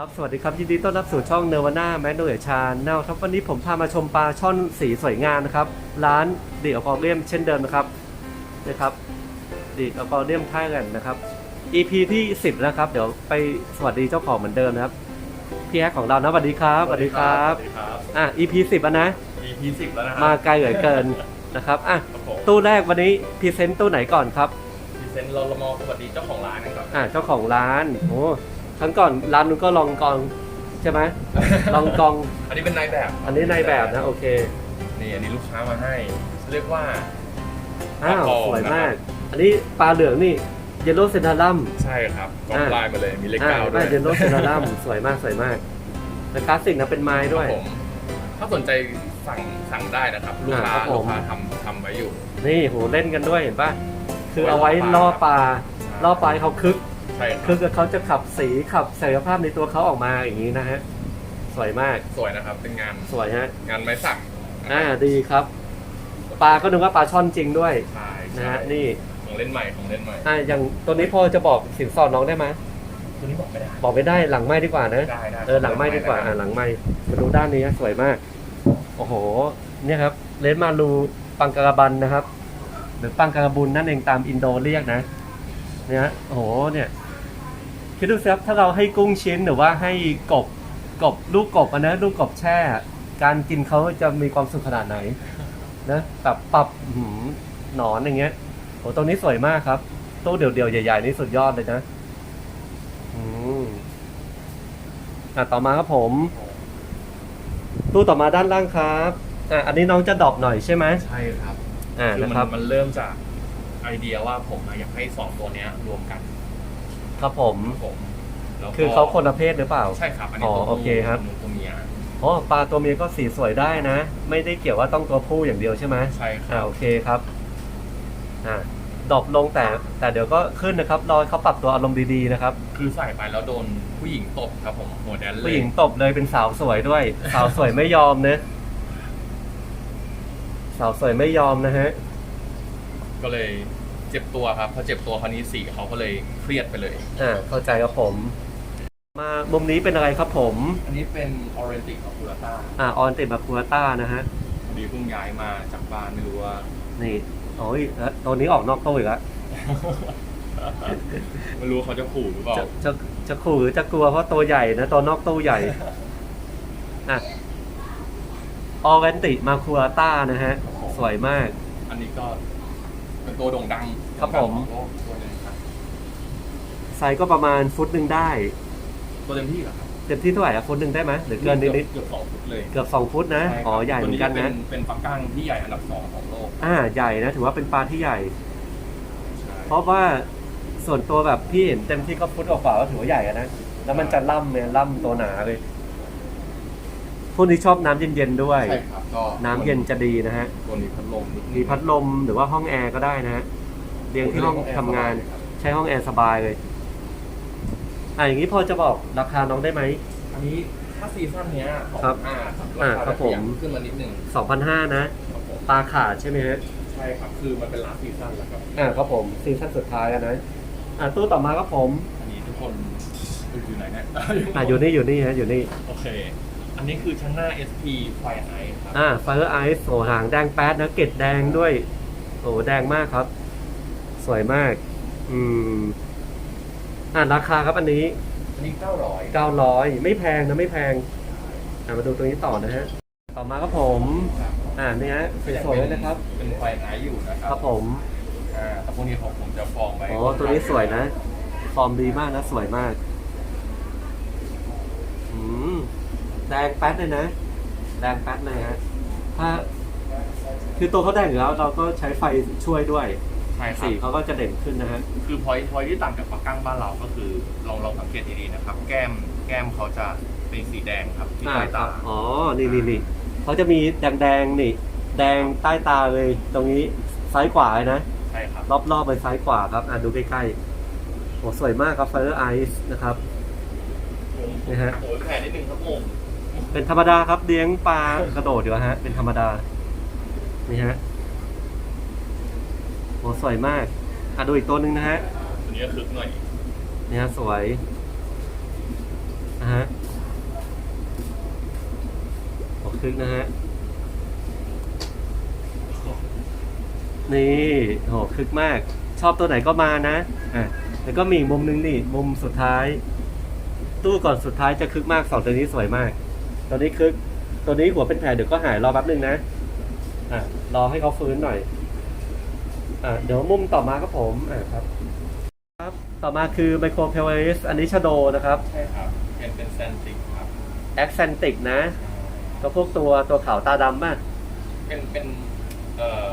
ครับ สวัสดีครับ ยินดีต้อนรับสู่ช่องเนวาน่าแมกโนเลียชาแนลครับวันนี้ผมพามาชมปลาช่อนสีสวยงามนะครับ ร้านดีอควาเรียมเช่นเดิมนะครับนะครับดีอควาเรียมท่ากันนะครับ EP ที่ 10 นะครับ เดี๋ยวไปสวัสดีเจ้าของเหมือนเดิมนะครับ พี่แฮกของเรานะสวัสดีครับสวัสดีครับสวัสดีครับอะ EP 10อะนะ EP สิบแล้วนะครัมาไกลเหลือเกินนะครับอะครับผมตู้แรกวันนี้พรีเซนต์ตู้ไหนก่อนครับพรีเซนต์เราเรามาสวัสดีเจ้าของร้านกันก่อนอะเจ้าของร้านโอ้ ครั้งก่อนร้านนู้นก็ลองกองใช่ไหมลองกอง อันนี้เป็นนายแบบอันนี้ในแบบนะโอเคนี่อันนี้ลูกค้ามาให้ เรียกว่า อ้าวปลาทองสวยมากนะครับอันนี้ปลาเหลืองนี่เยลโล่เซนทารัม ใช่ครับกองอ่าลายมาเลยมีเลขอ่าเก้าด้ไม่วยเยลโล่เซนทารัมสวยมากสวยมากแต่คลาสสิกนะเป็นไม้ด้วย ครับผมถ้าสนใจสั่งสั่งได้นะครับลูกค้าอ่าครับผม ลูกค้าทำทำไว้อยู่ นี่โหเล่นกันด้วยเห็นป่ะ คือเอาไว้ล่อปลาล่อปลาให้เขาคึก ใช่คคึรักบกับเขาจะขับสีขับศักยภาพในตัวเขาออกมาอย่างนี้นะฮะสวยมากสวยนะครับ เป็นงานสวยฮะงานไม้สักอ่าดีครับ ปลาก็นึกว่าปลาช่อนจริงด้วยใช่นะใช่ฮะนี่ของเล่นใหม่ของเล่นใหม่อ่าอย่างตัวนี้พอจะบอกสินสอดน้องได้ไหมตัวนี้บอกไม่ได้บอกไม่ได้หลังไม่ดีกว่านะได้ได้เออหลังไม้ดีกว่าอ่าหลังไม้มาดูด้านนี้นะสวยมาก โอ้โห เนี่ยครับเลนมารูปังการาบันนะครับ หรือปังการาบุนนั่นเองตามอินโดเรียกนะเนี่ยฮะโอ้โหเนี่ย คิดดูสิครับถ้าเราให้กุ้งชิ้นหรือว่าให้กบกบลูกกบอะนะลูกกบแช่ การกินเขาจะมีความสุขขนาดไหนนะแบบปรับหืมหนอนอย่างเงี้ยโอ้ตรงนี้สวยมากครับตู้เดี่ยวๆใหญ่ๆนี่สุดยอดเลยนะอืมอะต่อมาครับผม ตู้ต่อมาด้านล่างครับอะอันนี้น้องจะดรอปหน่อยใช่ไหมใช่ครับอ่าคือนะมัครับ มันเริ่มจากไอเดียว่าผมอะอยากให้สองตัวเนี้ยรวมกัน ครับผม ผมแล้วก็คือเขาคนละเพศหรือเปล่า ใช่ครับอันนี้อ๋อตัวโอเคครับตัวตัวเมียอ๋อปลาตัวเมียก็สีสวยได้นะ ไม่ได้เกี่ยวว่าต้องตัวผู้อย่างเดียวใช่ไหมใช่คอ่ารับ โอเคครับอ่าดรอปลงแต่แต่เดี๋ยวก็ขึ้นนะครับรอให้เขาปรับตัวอารมณ์ดีๆนะครับ คือใส่ไปแล้วโดนผู้หญิงตบครับผมหัวแดนเลยผู้หญิงตบเลยเป็นสาวสวยด้วย สาวสวยไม่ยอมนะ สาวสวยไม่ยอมนะฮะ ก็เลย เจ็บตัวครับพอเจ็บตัวคราวนี้สีเขาก็เลยเครียดไปเลย อ่าเข้าใจครับผม มามุมนี้เป็นอะไรครับผมอันนี้เป็นออเรนติกของคูราต้าอ่าออนติมาคูต้านะฮะพอดีเพิ่งย้ายมาจากบ้านไม่รู้ว่า นี่โอ้ยแล้วตัวนี้ออกนอกตู้อีกแล้วไม่รู้ว่าเขาจะขู่หรือเปล่าจะจะจะขู่หรือจะกลัวเพราะตัวใหญ่นะตัวนอกตู้ใหญ่อะออเวนติมาคูราต้านะฮะ สวยมาก อันนี้ก็เป็น ตัวโด่งดังครับผมโด่งดังของโลกตัวหนึงครับไซส์ก็ประมาณฟุตหนึ่งได้ ตัวเต็มที่เหรอครับเต็มที่เท่าไหร่อะฟุตหนึ่งได้ไหมหรือเกินนิดเกือบสองฟุตเลยๆเกือบสองฟุตนะช่ครับอ๋อ ใหญ่เหมือนกันตัวนะเป็เป็นปลากั้งที่ใหญ่อันดับสองของโลกอ่า ใหญ่นะ ถือว่าเป็นปลาที่ใหญ่ ใช่เพราะว่าส่วนตัวแบบพี่เห็นเต็มที่ก็ฟุตกว่าๆก็ถือว่าใหญ่อะนะ แล้วมันจะล่ำเนี่ยล่ำตัวหนาเลย พวกนี้ชอบน้ำเย็นๆด้วย ใช่ครับก็น้ำเย็นจะดีนะฮะ ตัวนี้พัดลมนิดนึงมีพัดลมหรือว่าห้องแอร์ก็ได้นะฮะเรียงที่ห้องทำงาน ใช้ห้องแอร์สบายเลย อะอย่างนี้พอจะบอกราคาน้องได้ไหม อันนี้ถ้าซีซั่นเนี้ยของครับอ่าอ่าราคาครับผมจะขยัขึ้นมานิดนึง2,500 นะ ครับผมปลาขาดใช่ไหมฮะ ใช่ครับคือมันเป็นลาสซีซั่นแล้วครับ อ่าครับผมซีซั่นสุดท้ายแล้วนะ อ่าตู้ต่อมาครับผม อันนี้ทุกคนอยู่ไหนเนี่ยอ่าอยู่นี่อยู่นี่ฮะอยู่นี่โอเค อันนี้คือชั้นหน้า SP Fire Eye ครับอ่าไฟเออร์ไอซ์โอ้หางแดงแป๊ดนะเกล็ดแดงด้วย โอ้แดงมากครับ สวยมาก อืม อ่าราคาครับอันนี้ อันนี้ 900 900 ไม่แพงนะไม่แพง อ่ามาดูตรงนี้ต่อนะฮะ ต่อมาครับผมครับอ่านี่ฮะสวยๆเลยนะครับ เป็น Fire Eye อยู่นะครัครับผม อ่าแต่พวกนี้ของผมจะฟองไปโอ้ตัวนี้สวยนะ ฟอร์มดีมากนะ สวยมาก อืม แดงแป๊ดเลยนะแดงแป๊ดเลยฮะถ้าคือตัวเขาแดงอยู่แล้วเราก็ใช้ไฟช่วยด้วยใช่ครัสีบ เขาก็จะเด่นขึ้นนะฮะ คือพอยพอยที่ต่างจากปลากั้งบ้านเราก็คือลองลองสังเกตดีๆนะครับ แก้มแก้มเขาจะเป็นสีแดงครับที่อ่าใต้ครัตาบอ๋อ นี่นี่นี่เขาจะมีแดงแดงๆนี่ แดงใต้ตาเลย ตรงนี้ซ้ายขวาเลยนะ ใช่ครับ รอบๆไปซ้ายขวาครับ อ่าดูใกล้ๆโอ้สวยมากครับ Fire Ice นะครับนี่ฮะโอ้ยแผลนิดนึงครับผม เป็นธรรมดาครับเลี้ยงปลากระโดดอยู่ฮะ เป็นธรรมดา นี่ฮะโอ้สวยมากอะดูอีกตัวหนึ่งนะฮะตัวนี้ก็คึกหน่อยนี่ฮะสวยอนะฮะโอ้คึกนะฮะ นี่โหคึกมาก ชอบตัวไหนก็มานะอะแล้วก็มีอีกมุมนึงนี่ มุมสุดท้าย ตู้ก่อนสุดท้ายจะคึกมากสองตัวนี้สวยมาก ตัวนี้คึกตัวนี้หัวเป็นแผลเดี๋ยวก็หายรอแป๊บนึงนะอะรอให้เขาฟื้นหน่อยอะเดี๋ยวมุมต่อมาครับผมอะครับ ครับต่อมาคือไมโครเพลสอันนี้ชโดนะครับใช่ครับเป็นเป็นแซนติกครับแอคเซนติกนะก็พวกตัวตัวขาวตาดำป่ะเป็นเป็นเอ่อ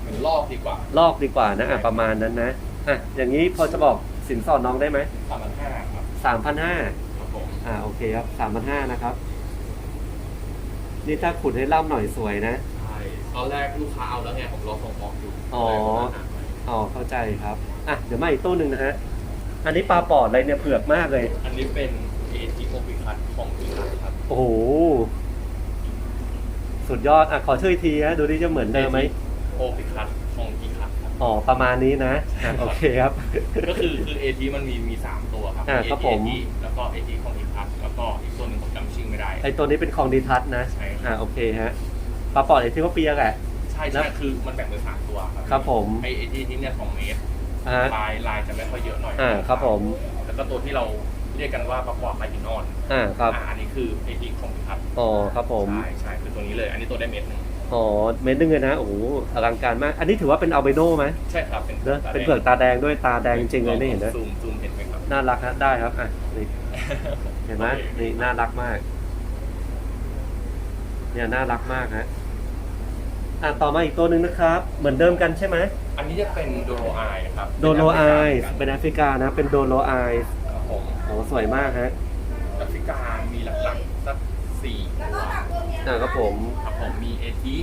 เหมือนลอกดีกว่า ลอกดีกว่านะอะประมาณนั้นนะอะอย่างนี้พอจะบอกสินสอดน้องได้ไหมสามพันห้าครับสามพันห้าครับผมอ่าโอเคครับสามพันห้านะครับ นี่ถ้าขุดให้ล่ำหน่อยสวยนะ ใช่ตอนแรกลูกค้าเอาแล้วไงผมรอส่งออกอยู่อ๋อ อ๋อเข้าใจครับ อะ เดี๋ยวมาอีกตู้หนึ่งนะฮะ อันนี้ปลาปอดอะไรเนี่ยเผือกมากเลย อันนี้เป็นเอทีโอปิคัตของอีคัตครับโอ้โห สุดยอด อะ ขอช่วยทีนะดูดิจะเหมือนเดิมไหมโอปิคัตของอีคัตครับ อ๋อ ประมาณนี้นะอะโอเคครับ ก็คือคือเอทีมันมีมีสามตัวครับอ่าครับผม AT แล้วก็เอทีของอีคัตแล้วก็อีกตัวหนึ่งผมจำชื่อไม่ได้ ไอตัวนี้เป็นคลองดีทัศน์นะ ใช่ครับ อะโอเคฮะปลาปอดไอที่ว่าเปียกอะใช่แล้ใช่วคือมันแบ่งเป็นสามตัวครับครับผมไอเอทีนี้เนี่ยสองเมตรอ่าลายลายจะไม่ค่อยเยอะหน่อยอ่าครับผม แล้วก็ตัวที่เราเรียกกันว่าประกอบลายหินอ่อนอ่าครับอ่าอันนี้คือเอทีของอีคัตอ๋อครับผมใช่ใช่คือตัวนี้เลย อันนี้ตัวได้เมตรหนึ่งอ๋อเม็ดนึงเลยนะโอ้โหอลังการมาก อันนี้ถือว่าเป็นอัลเบโนไหมใช่ครับเป็นเนอะเป็นเผือกตาแดงด้วยตาแดงจริงๆเลยนี่เห็นไหมซูมซูมเห็นไหมครับน่ารักฮะได้ครับอะนี่เห็นไหมโอเคนี่น่ารักมาก เนี่ยน่ารักมากฮะอะต่อมาอีกตัวหนึ่งนะครับ เหมือนเดิมกันใช่ไหมอันนี้จะเป็นโดโลไอครับโดโลไอเป็เป็นนแอฟริกานะ เป็นโดโลไอครับผมโอ้สวยมากฮะแอฟริกามีหลักๆสักสี่ตัวอะครับผมครับผมมีเอที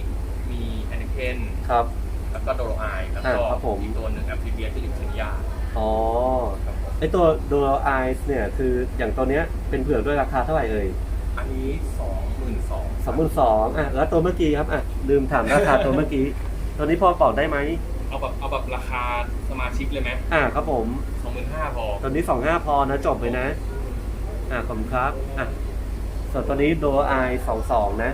มีแอนเคนครับ แล้วก็โดโลไอแล้วก็อ่าครับผมอีกตัวหนึ่งแอมฟิเบียที่อยู่เคนยาอ๋อครับผมไอตัวโดโลไอเนี่ยคืออย่างตัวเนี้ยเป็นเผือกด้วยราคาเท่าไหร่เอ่ย อันนี้สองหมื่นสองสองหมื่นสองอะแล้วตัวเมื่อกี้ครับอะลืมถามราคาตัวเมื่อกี้ตัวนี้พอบอกได้ไหมเอาแบบเอาแบบราคาสมาชิกเลยไหมอะครับผมสองหมื่นห้าพอตัวนี้สองห้าพอนะจบเลยนะ อะขอบคุณครับอะส่วนตัวนี้โดไอสองสองนะ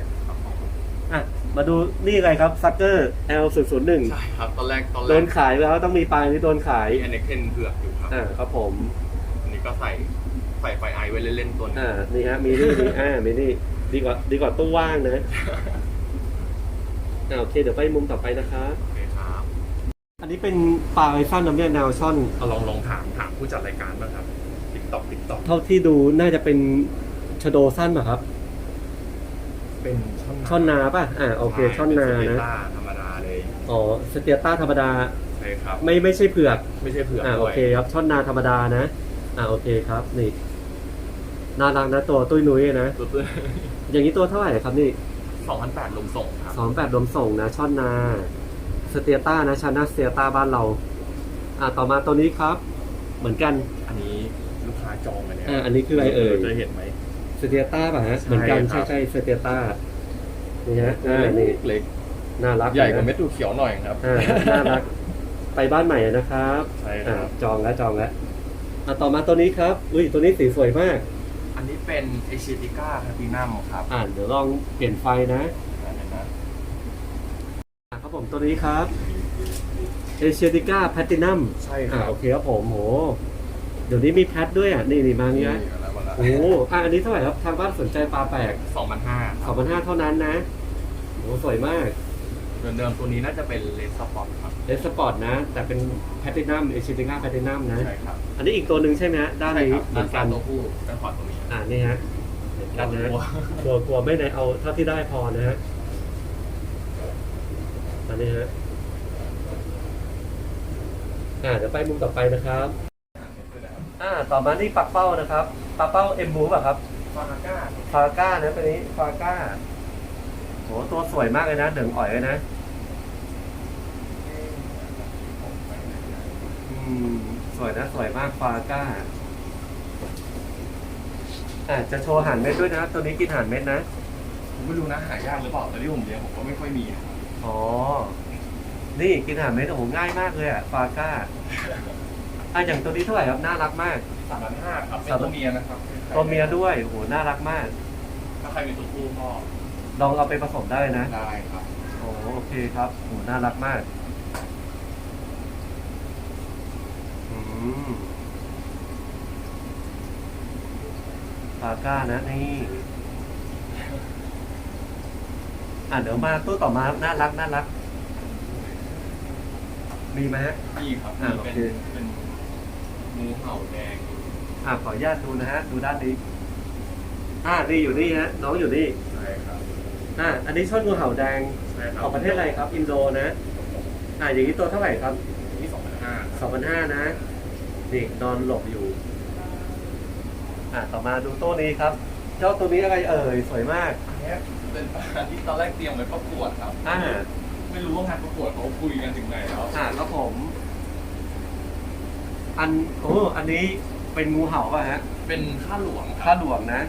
อะมาดูนี่อะไรครับซักเกอร์ L 0 0 1ใช่ครับตอนแรกตอนแรโดกนขายไปแล้วต้องมีปลายที่โดนขายมีแอนเคนเผือกอยู่ครับอ่าครับผมอันนี้ก็ใส่ ใส่ไฟไอไว้เล่นๆตัวหนึงอ่านี่ฮะมีนี่มีอ่ามีนี่ดีกว่าดีกว่าตู้ว่างนะอ่าโอเคเดี๋ยวไปมุมต่อไปนะครับโอเคครับ อันนี้เป็นปลาไอซันน้ำเนี่ยแนวช่อน เอาลองลองถามถามผู้จัดรายการบ้างครับติ๊กต็อกติ๊กต็อกเท่าที่ดูน่าจะเป็นชโดสั้นป่ะครับ เป็นช่อนช่อนนาป่ะอ่าโอเคช่อนนาเป็นะสเตต้าธรรมดาเลยอ๋อสเตียต้าธรรมดาใช่ครับไม่ไม่ใช่เผือก ไม่ใช่เผือกอ่าด้โอวยเคครับช่อนนาธรรมดานะ อ่าโอเคครับนี่ น่ารักนะตัวตุ้ยนุ้ยนะ ตัวเพื่ออย่างนี้ตัวเท่าไหร่ครับนี่สองพันแปดลงส่งครับ สองแปดรวมส่งนะ ช่อนนา สเตียต้านะชานาสเตียต้าบ้านเรา อ่าต่อมาตัวนี้ครับ เหมือนกัน อันนี้ลูกค้าจองมาเนี่ยอ่าอันนี้คืออะไรเอ่ยจะเห็นไหม สเตียต้าป่ะฮะใช่เหมือนกันครัใช่บใช่สเตียต้านี่ฮะอ่านี่เล็กน่ารักใหญ่กว่านะเม็ดดูเขียวหน่อยครับ อ่าน่ารัก ไปบ้านใหม่นะครับใช่คอ่ารับจองแล้วจองแล้วอะต่อมาตัวนี้ครับ อุ้ยตัวนี้สีสวยมาก อันนี้เป็นเอเชียติก้าแพตินัมครับอ่าเดี๋ยวลองเปลี่ยนไฟนะอันนี้นะอะครับผมตัวนี้ครับเอเชียติก้าแพตินัมใช่คอ่ารับโอเคครับผมโหเดี๋ยวนี้มีแพทด้วยอะนี่นี่มาเนี้ยโอ้โหอะอันนี้เท่าไหร่ครับทางบ้านสนใจปลาแปลกสองพันห้าสองพันห้าเท่านั้นนะโหสวยมาก เดิมเดิมตัวนี้น่าจะเป็นเลสสปอร์ตครับเลสปอร์ตนะ แต่เป็นแพตินัมเอเชียติก้าแพตินัมนะ ใช่ครับอันนี้อีกตัวหนึ่งใช่ไหมฮะด้านใช่นี้ครับเหมืด้าอนนซ้ากัยนตัวผู้ด้านขวาตัวนี้อ่านี่ฮะเหมือนกันนะโอ้โหกลัวกลัวไม่ไหนเอาเท่าที่ได้พอนะฮะอันนี้ฮะ อ่าเดี๋ยวไปมุมต่อไปนะครับ อ่า ต่อมานี่ปักเป้านะครับปักเป้าเอ็มบูป่ะครับ ฟาก้าฟาก้านะตัวนี้ฟาก้า โหตัวสวยมากเลยนะเดืองอ่อยเลยนะอืมสวยนะสวยมากฟาก้าอ่าจะโชว์หานเม็ดด้วยนะ ตัวนี้กินหานเม็ดนะ ผมไม่รู้นะหายากหรือเปล่าแต่ที่ผมเลี้ยงผมก็ไม่ค่อยมีนะอ๋อ นี่กินอาหารเม็ดโอ้โหง่ายมากเลยอะฟาก้าอะอย่างตัวนี้เท่าไหร่ครับน่ารักมาก สามพันห้าครับเป็นสามพัตันวเมียนะครับตัวเมียด้วยโอ้โหน่ารักมาก ถ้าใครมีตัวผู้ก็ ลองเอาไปผสมได้นะ ได้ครับ โอ้โอเคครับโหน่ารักมากอืมปาก้านะนี่อะเดี๋ยวมาตู้ต่อมาน่ารักน่ารัก มีไหมฮะ นี่ครับอ่านี่เป็นโอเค เป็นงูเห่าแดงอะขออนุญาตดูนะฮะ ดูด้านนี้ อ่านี่อยู่นี่ฮะ น้องอยู่นี่ ใช่ครับ อ่าอันนี้ช่อนงูเห่าแดงใช่ครับออกประเทศอะไรครับ อินโดนะ อ่าอย่างนี้ตัวเท่าไหร่ครับนี่สองพันห้าสองพันห้านะ นี่นอนหลบอยู่ อะต่อมาดูโต๊ะนี้ครับ เจ้าตัวนี้อะไรเอ่ยสวยมากอันเนี้ยเป็นปลาที่ตอนแรกเตรียมไว้ประกวดครับ อ่า ไม่รู้ว่างานประกวดเขาคุยกันถึงไหนแล้ว อ่าครับผม อันโอ้อันนี้เป็นงูเห่าป่ะฮะ เป็นข้าหลวงคข้ารับหลวงนะ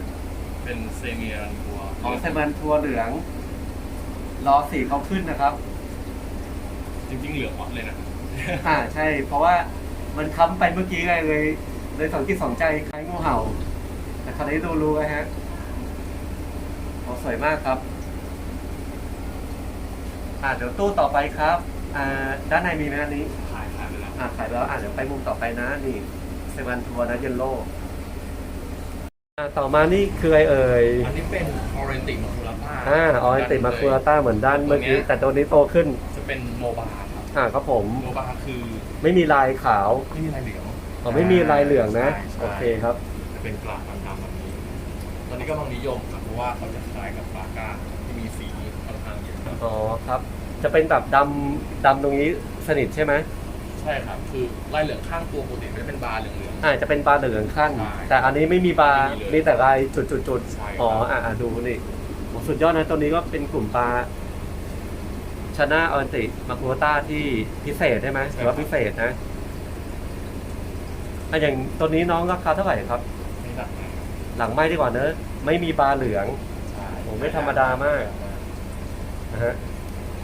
เป็นเซเมียรันทัว ของไซมันทัวเหลือง รอสีเขาขึ้นนะครับ จริงๆ เหลืองวัดเลยนะ อ่าใช่ เพราะว่ามันค้ำไปเมื่อกี้ไงเลย เลยสองจิตสองใจคล้ายงูเห่า แต่คราวนี้ดูรู้ไหมฮะโอ้สวยมากครับ อ่าเดี๋ยวตู้ต่อไปครับ อ่าด้านในมีไหมอันนี้ ขายขายไปแล้ว อ่าขายไปแล้วอ่าเดี๋ยวไปมุมต่อไปนะ นี่เซวันทัวร์นะเยลโล่อ่า ต่อมานี่คืออะไรเอ่ย อันนี้เป็นออเรนติมาคูลาต้าอ่าออยติมาคูราต้าเหมือนด้านเมื่อกี้ แต่ตัวนี้โตขึ้น จะเป็นโมบาครับอ่าครับผมโมบาคือ ไม่มีลายขาว ไม่มีลายเหลืองอ๋อไม่มีลายเหลืองนะใช่ใช่โอเคครับ จะเป็นปลาดำๆแบบนี้ ตอนนี้ก็กำลังนิยมครับเพราะว่าเขาจะคล้ายกับปลาก้าที่มีสีค่อนข้างเยอะครับอ๋อครับ จะเป็นแบบดำดำตรงนี้สนิทใช่ไหม ใช่ครับคือลายเหลืองข้างตัวปกติจะเป็นบาร์เหลืองอ่าจะเป็นบาร์เหลืองขั้น ใช่แต่อันนี้ไม่มีบาร์ไม่มีเลยมีแต่ลายจุดจุดจุดใช่ครับ อ๋ออ่าอ่าดูนี่โอ้สุดยอดนะตัวนี้ก็เป็นกลุ่มปลาชนะออนติมาคูต้าที่พิเศษใช่ไหมถือว่าพิเศษนะอะอย่างตัวนี้น้องราคาเท่าไหร่ครับๆไม่ดัดนะหลังไม้ดีกว่าเนอะไม่มีบาร์เหลือง ใช่โอ้ไม่ธรรมดามาก นะฮะ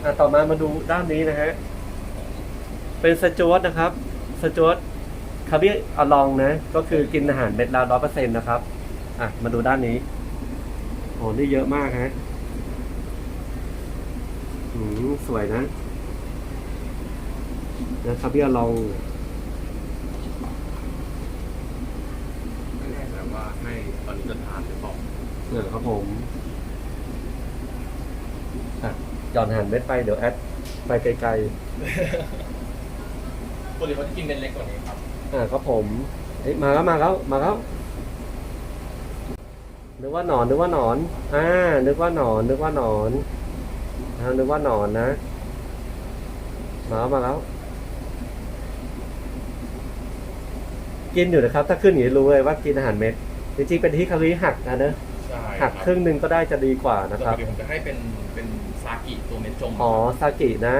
อะต่อมามาดูด้านนี้นะฮะ เป็นสจวตนะครับสจวตคาร์บิอลองนะ ก็คือกินอาหารเม็ดละร้อยเปอร์เซ็นต์นะครับ อะ มาดูด้านนี้โอ้นี่เยอะมากฮะอืมสวยนะนะคาร์บิอลองไม่แน่ใจว่าให้ตอนนี้จะทานหรือเปล่าเออครับผมอะหย่อนอาหารเม็ดไปเดี๋ยวแอดไปไกลๆ ปกติเขาจะกินเป็นเล็กกว่านี้ครับ อ่าครับผมเฮ้ยมาแล้วมาแล้วมาแล้วนึกว่าหนอนนึกว่าหนอนอ่านึกว่าหนอนนึกว่าหนอนอ่านึกว่าหนอนนะมาแล้วมาแล้ว กินอยู่นะครับ ถ้าขึ้นอย่างนี้รู้เลยว่ากินอาหารเม็ดจริงๆเป็นที่คารีหักนะเนอะใช่หักครึ่งหนึ่งก็ได้จะดีกว่านะนะคครัรับบเดี๋ยวผมจะให้เป็นเป็นซากิตัวเม็ดจมอ๋อซากินะ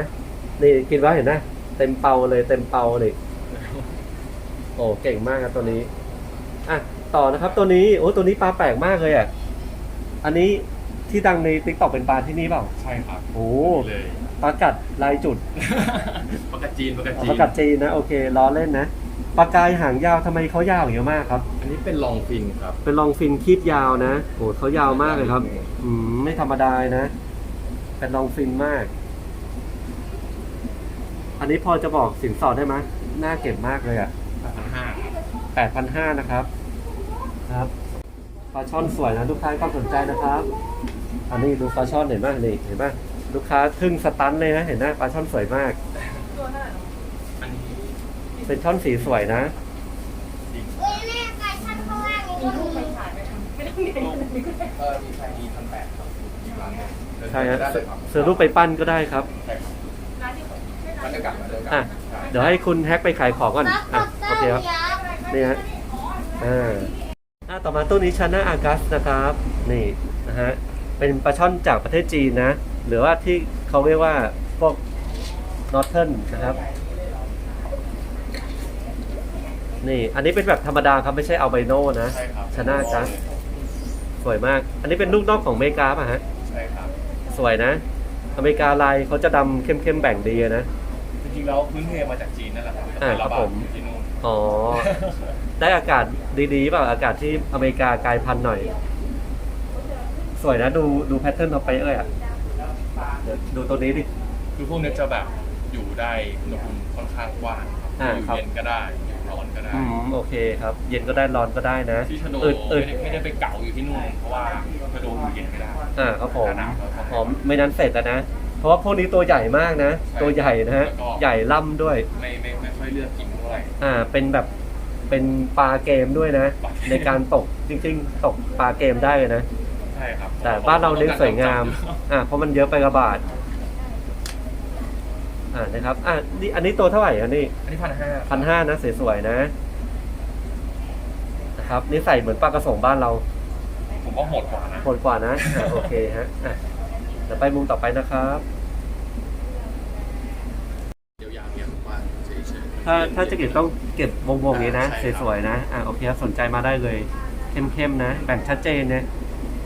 นี่กินว่าเห็นนะ เต็มเปาเลยเต็มเปาเลยโอ้เก่งมากครับตัวนี้อะต่อนะครับตัวนี้โอ้ตัวนี้ปลาแปลกมากเลยอะอันนี้ที่ดังในติ๊กต็อกเป็นปลาที่นี่เปล่าใช่ครับโอ้เลยปลากัดลายจุดปลากระจีนปลากระอ๋อจีปลานกัดจีนนะโอเคล้อเล่นนะปลากายหางยาวทำไมเขายาวอย่างเงี้ยมากครับ อันนี้เป็นลองฟินครับ เป็นลองฟินคีบยาวนะโอ้เขายาวมากเลยครับ อืมไม่ธรรมดานะ เป็นลองฟินมากอั นนี้พอจะบอกสินสอดได้ไหมน่าเก็บมากเลยอะพันห้าแปดพันห้านะครับ ครับปลาช่อนสวยนะ ลูกค้าก็สนใจนะครับ อันนี้ดูปลาช่อนเห็นไหมนี่เห็นไหมลูกค้าทึ่งสตันเลยนะเห็นไหมปลาช่อนสวยมากอันนี้เป็นช่อนสีสวยนะจริงเฮ้ยแม่ไก่ชั้นข้างล่างนี่ก็มีเออมีใครมีพันแปดครับอีกร้านหนึ่งใช่ฮะได้เลยครับซื้อรูปไปปั้นก็ได้ครับใช่ครับ มันจะกลับมาเดิมอะเดี๋ยวให้คุณแฮกไปขายของก่อนแล้วอะก็โอเต้าเคครับยักษ์นี่ฮะอ่าอ่าต่อมาตู้นี้ชานาอากัสนะครับ นี่นะฮะ เป็นปลาช่อนจากประเทศจีนนะ หรือว่าที่เขาเรียกว่าพวกนอร์เทิร์นนะครับ นี่ อันนี้เป็นแบบธรรมดาครับไม่ใช่เอาไบโนนะ ใช่ครับชานาอากัส สวยมาก อันนี้เป็นลูกนอกของอเมริกาป่ะฮะ ใช่ครับ สวยนะ อเมริกาลายเขาจะดำเข้มๆแบ่งดีนะจริง ๆแล้วพื้นเพมาจากจีนนั่นแหละครับอ่าไประครับบาผดมอยู่ที่นู่นอ๋อ ได้อากาศดีๆเปล่าอากาศที่อเมริกากลายพันธุ์หน่อย สวยนะดูดูแพทเทิร์นเราไปเอ้ยอะเดี๋ยวดูตัวนี้ดิ คือพวกเนี้ยจะแบบอยู่ได้อุณหภูมิค่อนข้างกว้างครับอ่าอยู่ครับ เย็นก็ได้อยู่ร้อนก็ได้ อืมโอเคครับ เย็นก็ได้ร้อนก็ได้นะที่ชโนอึดอึไม่ดได้ไม่ได้ไปเก่าอยู่ที่นู่นเพราะว่าชโนอยู่เย็นไม่ได้อ่าครับผมหนาวครับหอมไม่นั้นเสร็จแล้วนะ เพราะว่าพวกนี้ตัวใหญ่มากนะ ใช่ตัวใหญ่นะฮะแล้วก็ ใหญ่ล่ำด้วย ไม่ไม่ไม่ค่อยเลือกกินเท่าไหร่ อ่าเป็นแบบเป็นปลาเกมด้วยนะ ปลาเกม ในการตกจริง ๆ ตกปลาเกมได้เลยนะ ใช่ครับแต่บ้านเราเน้นสวยงาม อ่าเพราะมันเยอะไปกระบาด อ่านะครับ อ่านี่อันนี้ตัวเท่าไหร่อันนี้อันนี้พันห้าพันห้านะสวยๆนะ นะครับนี่ใส่เหมือนปลากระสงบ้านเรา ผมว่าโหดกว่านะโหดกว่านะอ่าโอเคฮะอะ เดี๋ยวไปมุมต่อไปนะครับยาวๆเนี่ยผมว่าเฉยๆถ้าถ้าจะเก็บต้องเก็บวงๆนี้นะใช่ครับสวยๆนะอะโอเคครับสนใจมาได้เลย เข้มๆนะ แบ่งชัดเจนนะ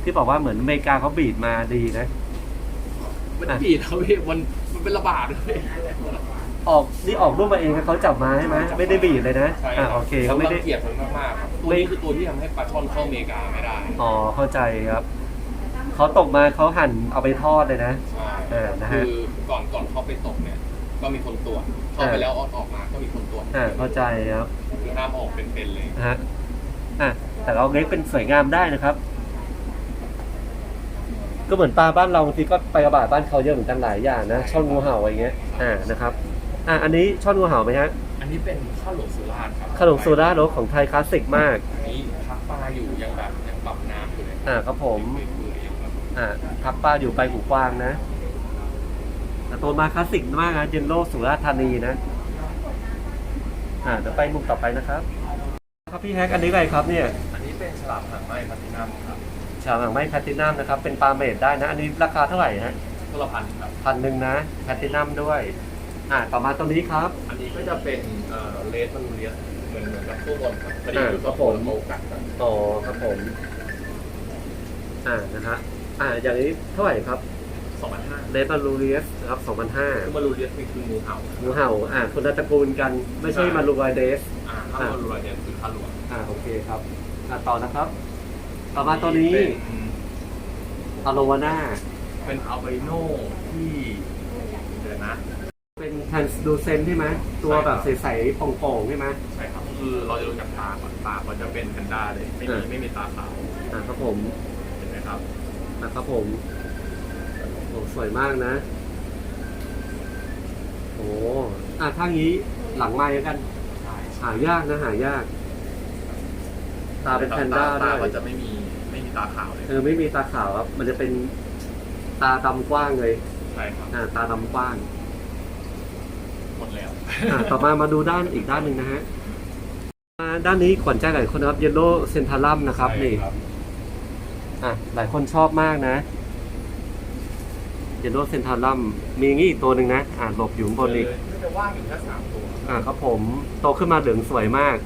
ที่บอกว่าเหมือนอเมริกาเขาบีดมาดีนะ มันบีดเขาพี่มันมันเป็นระบาดเลยออกนี่ออกรูปมาเองครับเขาจับมาใช่ไหมไม่ได้บีดเลยนะใช่อะรับโอเคเขาไม่ได้รังเกียจมันมากๆครับตัวนี้คือตัวที่ทำให้ปลาช่อนเข้าอเมริกาไม่ได้ อ๋อเข้าใจครับ เขาตกมาเขาหั่นเอาไปทอดเลยนะ ใช่เออนะฮะ คือก่อนก่อนเขาไปตกเนี่ย ก็มีคนตรวจเข้าไปแล้วเอออกมาก็มีคนตรวจอ่าเข้าใจครับคือห้ามออกเป็นๆเลย นะฮะอะแต่เราเล็กเป็นสวยงามได้นะครับ ก็เหมือนปลาบ้านเราบางทีก็ไปกระบาดบ้านเขาเยอะเหมือนกันหลายอย่างนะช่อนงูเห่าอะไรเงี้ยอ่านะครับอะอันนี้ช่อนงูเห่าไหมฮะอันนี้เป็นข้าวหลวงสุราษฎร์ครับขนมโซดาโรสของไทยคลาสสิกมากอันนี้พักปลาอยู่ยังแบบยังปรับน้ำอยู่เลยอ่าครับผม เปื่อยๆ อยู่ครับอ่าพักปลาอยู่ไปหูกว้างนะแต่ตัวมาคลาสสิกมากนะเยนโลสุราษฎร์ธานีนะ อ่าเดี๋ยวไปมุมต่อไปนะครับ ครับพี่แฮกอันนี้อะไรครับเนี่ย อันนี้เป็นฉลามหางไหม้พัทินัมครับฉลามหางไหม้แพลตตินัมนะครับ เป็นปลาเมดได้นะ อันนี้ราคาเท่าไหร่ฮะก็ละพันครับ พันหนึ่งนะแพลตตินัมด้วย อ่าต่อมาตัวนี้ครับ อันนี้ก็จะเป็นเอ่อเลสมันเลียสเหมือนเหมือนกับตู้บอลครับพอดีอ่าอยู่ครักับบผมโมกัดกันอ๋อครับผม อ่านะฮะ อ่าอย่างนี้เท่าไหร่ครับสองพันห้าเลบารูเรียสนะครับสองพันห้าคือมารูเลียสนี่คืองูเห่างูเห่าอ่าคนละตระกูลกันไม่ใช่มารูไวเดส อ่าถ้ามารูเลียสคือข้าหลวงอ่าโอเคครับอ่าต่อนะครับ ต่อมาตัวนี้เป็นอโลวาน่าเป็นอัลเบโนที่เดี๋ยวนะ เป็นทันดูเซนใช่ไหมตัวแบบใสๆโป่งๆใช่ไหมใช่ครับคือเราจะดูจากตาก่อนตามันจะเป็นแพนด้าเลยไม่มีอ่าไม่มีตาขาวอ่าครับผมเห็นไหมครับ อ่าครับผมโอ้สวยมากนะ โอ้อ่าถ้างี้หลังไม้แล้วกันใช่หายากนะหายาก ตาเป็นแพนด้าตาด้วมันยจะไม่มีไม่มีตาขาวเลยเออไม่มีตาขาวครับ มันจะเป็นตาดำกว้างเลยใช่ครับอ่าตาดำกว้างหมดแล้ว อ่าต่อมามาดูด้านอีกด้านหนึ่งนะฮะอ่าด้านนี้ขวัญใจหลายคนนะครับเยลโล่เซนทารัมนะครับใช่นี่ อะหลายคนชอบมากนะเยลโล่เซนทารัมมีอย่างนี้อีกตัวหนึ่งนะ อ่าหลบอยู่ข้างบนอีกก็จะว่างอยู่แค่สามตัว อ่าครับผมโตขึ้นมาเหลืองสวยมาก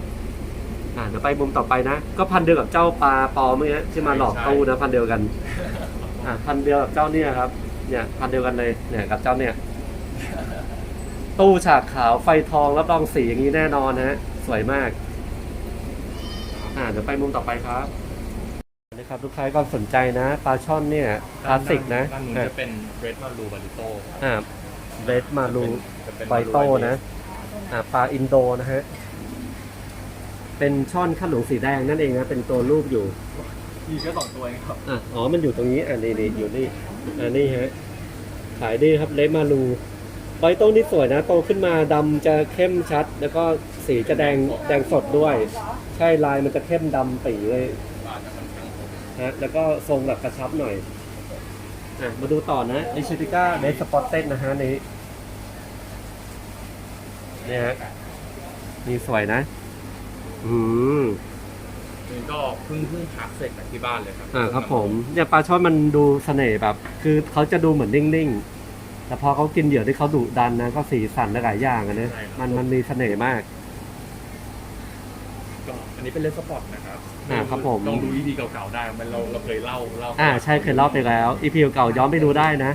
อ่าเดี๋ยวไปมุมต่อไปนะ ก็พันเดียวกับเจ้าปลาปอเมื่อกี้ที่มาหลอกตู้นะ พันเดียวกัน อ่าพันเดียวกับเจ้าเนี่ยครับ เนี่ย พันเดียวกันเลย เนี่ยกับเจ้าเนี่ย ตู้ฉากขาวไฟทองรับรองสีอย่างนี้แน่นอนนะฮะ สวยมาก อ่าเดี๋ยวไปมุมต่อไปครับ นะครับลูกค้าก็สนใจนะปลาช่อนเนี่ยคลาสสิกนะด้านนู้นอะจะเป็นเรดมารูบาริโตอ่าเบสมาลูจะเป็นไบโต้นะอ่าปลาอินโดนะฮะเป็นช่อนข้าวหลวงสีแดงนั่นเองนะเป็นตัวรูปอยู่มีแค่สองตัวเองครับอะอ๋อมันอยู่ตรงนี้อ่านี่นี่อยู่นี่อ่านี่ฮะขายดีครับเลมาลูไบโต้นี่สวยนะโตขึ้นมาดำจะเข้มชัด แล้วก็สีจะแดงแดงสดด้วย ใช่ลายมันจะเข้มดำปีเลยบาทจะค่อน ข้างครบฮะแล้วก็ทรงแบบกระชับหน่อยอะมาดูต่อนะไอชิติก้าเดสปอตเต็นะฮะนี้เนี่ยฮะนี่สวยนะ อืมนี่ก็เพิ่งเพิ่งพักเสร็จจากที่บ้านเลยครับอ่าครับผมเนี่ยปลาช่อนมันดูเสน่ห์แบบ คือเขาจะดูเหมือนนิ่งๆ แต่พอเขากินเหยื่อที่เขาดุดันนะ ก็สีสันหลายๆอย่างอะเนะมันมันมีเสน่ห์มากก็อั นนี้เป็นเลสสปอร์ตนะครับอ่าครับผม ลองดู EP เก่าๆได้ มันเราเราเคยเล่าเล่าอ่าใช่เคยเล่าไปแล้วอีพีเก่าๆย้อนไปดูได้นะ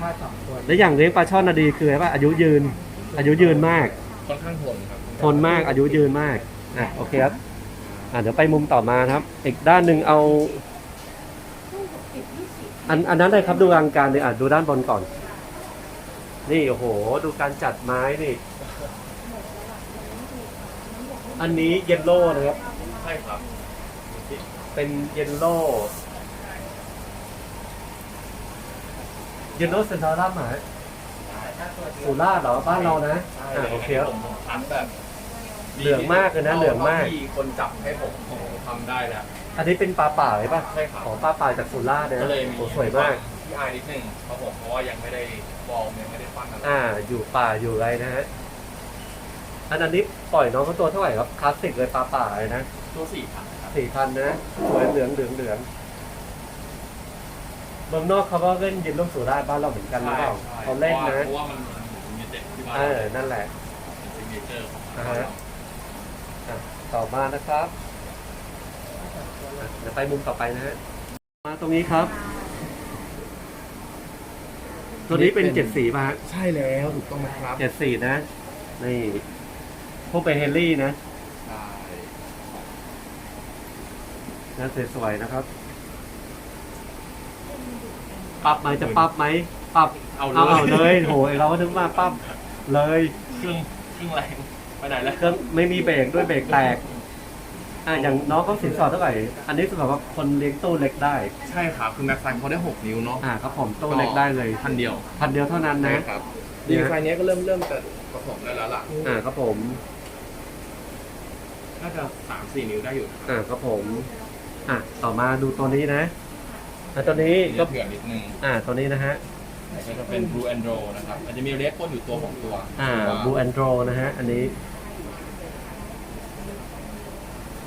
แล้วอย่างเลี้ยงปลาช่อนนะดีคืออะไรป่ะอายุยืน อายุยืนมาก ค่อนข้างทนครับทนมากอายุยืนมากอะโอเคครับอะเดี๋ยวไปมุมต่อมานะครับ อีกด้านหนึ่งเอา อันอันนั้นเลยครับดูรังการเลยอะดูด้านบนก่อน นี่โอ้โห ดูการจัดไม้นี่ อันนี้เยลโล่นะครับใช่ครับเป็นเยลโล่เยลโล่เซนทรัลหมายสุราษฎร์เหรอบ้านเรานะอ่าโอเคครับผมผมคัดแบบเหลืองมากเลยนะเหลืองมาก ที่คนจับให้ผมผมทำได้แล้ว อันนี้เป็นปลาป่าใช่ปะใช่ครับ ของปลาป่าจากสุราษฎร์นะก็เลยมีโอ้สวยมาก ที่อายนิดนึงครับผมเพราะว่ายังไม่ได้บอลยังไม่ได้ปั้นอะไรอ่า อยู่ป่าอยู่อะไรนะฮะ อันอันนี้ปล่อยน้องเขาตัวเท่าไหร่ครับคลาสสิกเลยปลาป่าเลยนะตัวสี่พันครับสี่พันนะสวยเหลืองเหลืองเหลืองเมืองนอกเขาก็เล่นยินลูกสุราษฎร์บ้านเราเหมือนกันหรือเปล่าเขาเล่นนะเพราะว่ามันมันมีเจ็ดที่บ้านเออนั่นแหละเป็นซิกเนเจอร์ของอ่าบ้านฮะเราอะต่อมานะครับอะเดี๋ยวไปมุมต่อไปนะฮะมาตรงนี้ครับ ตัวนี้เป็นเจ็ดสีป่ะฮะใช่แล้วถูกต้องไหมครับเจ็ดสีนะนี่ พวกเป็นเฮนรี่นะใช่นะสวยๆนะครับปรับไหมจะปรับไหมปรับเอาเอาเอาเลเลยยโหยเราก็ถึงมาปรับเลยเครื่องเครื่องแรงไปไหนแล้วเครื่องไม่มีเบรกด้วยเบรกแตกอะอย่างน้องเขาสินสอดเท่าไหร่ อันนี้สำหรับว่าคนเลี้ยงตู้เล็กได้ ใช่ครับคือแม็กซ์ไซน์เขาได้ 6 นิ้วเนาะอ่าครับผมตู้เล็กได้เลยพันเดียวพันเดียวเท่านั้นนะครับเนี่ดียไซน์เนี้ยก็เริ่มเริ่มจะผสมได้แล้วล่ะ อ่าครับผม น่าจะสามสี่นิ้วได้อยู่นะครับอ่าครับผมอะต่อมาดูตัวนี้นะอะตัวนี้ก็ก็เผื่อนิดนึงอ่าตัวนี้นะฮะก็จะเป็น Blue and Roll นะครับมันจะมีเลสพ่นอยู่ตัวของตัวอ่าตัวบูแอนโดรนะฮะอันนี้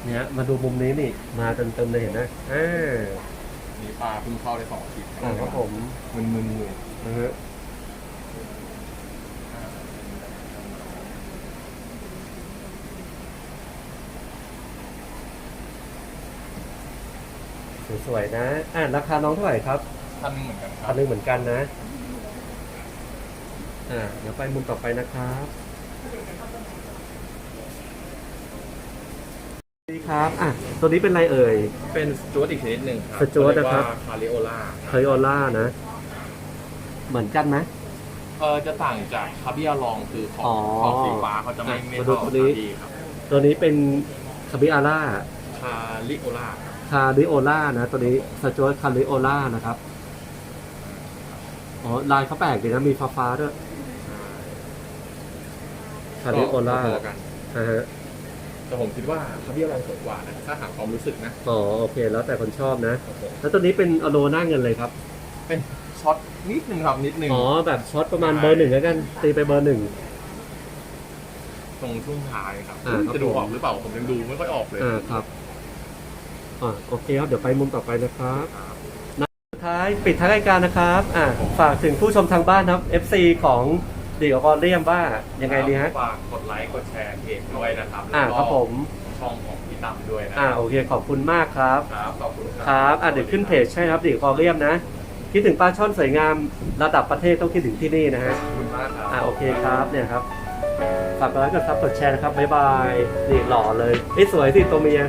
เนี่ยมาดูมุมนี้นี่มาเต็มๆเลยเห็นไหมอ่ามีปลาเพิ่งเข้าได้สองอาทิตย์อ่าครับผมมึนมึนๆอยู่นะฮะ สวยๆนะ อ่าราคาน้องเท่าไหร่ครับท่านหนึงเหมือนกันครัอับนนึงเหมือนกันนะ อ่า เดี๋ยวไปมุมต่อไปนะครับนี่ครับ อะ ตัวนี้เป็นอะไรเอ่ย เป็นสจวตอีกชนิดหนึ่งครับสจ๊วตนะครับ คาริโอล่าเคยโอล่านะ เหมือนกันไหม เออจะต่างจากคาเบียลองคือของอ๋อของสีฟ้าเขาจะไม่อะไม่มาดูเท่าตัวนี้คาบีครับตัวนี้เป็นคาบิอาร่า คาริโอล่าคาริโอล่านะ ตัวนี้สจวตคาริโอล่านะครับ อ๋อ ลายเขาแปลกดีนะ มีฟ้าฟ้าๆด้วยคาริโอล่าก็พอๆกันอ่าฮะแต่ผมคิดว่าคาเบียลองสวยกว่านะถ้าหากความรู้สึกนะอ๋อ โอเค แล้วแต่คนชอบนะ ครับผมแล้วตัวนี้เป็นอโลหน้าเงินเลยครับ เป็นช็อตนิดนึงครับนิดนึงอ๋อ แบบช็อตประมาณเบอร์หนึ่งแล้วกัน ตีไปเบอร์หนึ่ง ตรงช่วงท้ายครับอ่าครับ จะดูผมออกหรือเปล่าผมยังดูไม่ค่อยออกเลย อ่า ครับ อ่าโอเคครับ เดี๋ยวไปมุมต่อไปนะครับครับสุดท้ายปิดท้ายรายการนะครับอ่าฝากถึงผู้ชมทางบ้านครับ FC ของดีออเรียมว่ายังไงดีฮะฝากกดไลค์กดแชร์เพจด้วยนะครับอ่าแล้วก็ครับผมช่องของพี่ตั้มด้วยนะอ่าโอเคขอบคุณมากครับครับขอบคุณครับอะเดี๋ยวขึ้นเพจใช่ครับดีออเรียมนะคิดถึงปลาช่อนสวยงามระดับประเทศต้องคิดถึงที่นี่นะฮะขอบคุณมากครับอ่าโอเคครับเนี่ยครับ ฝากกดไลค์กดซับกดแชร์นะครับบ๊ายบายนี่หล่อเลยนี่สวยสิตัวเมีย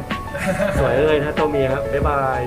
สวยเลยนะตัวเมียครับบ๊ายบาย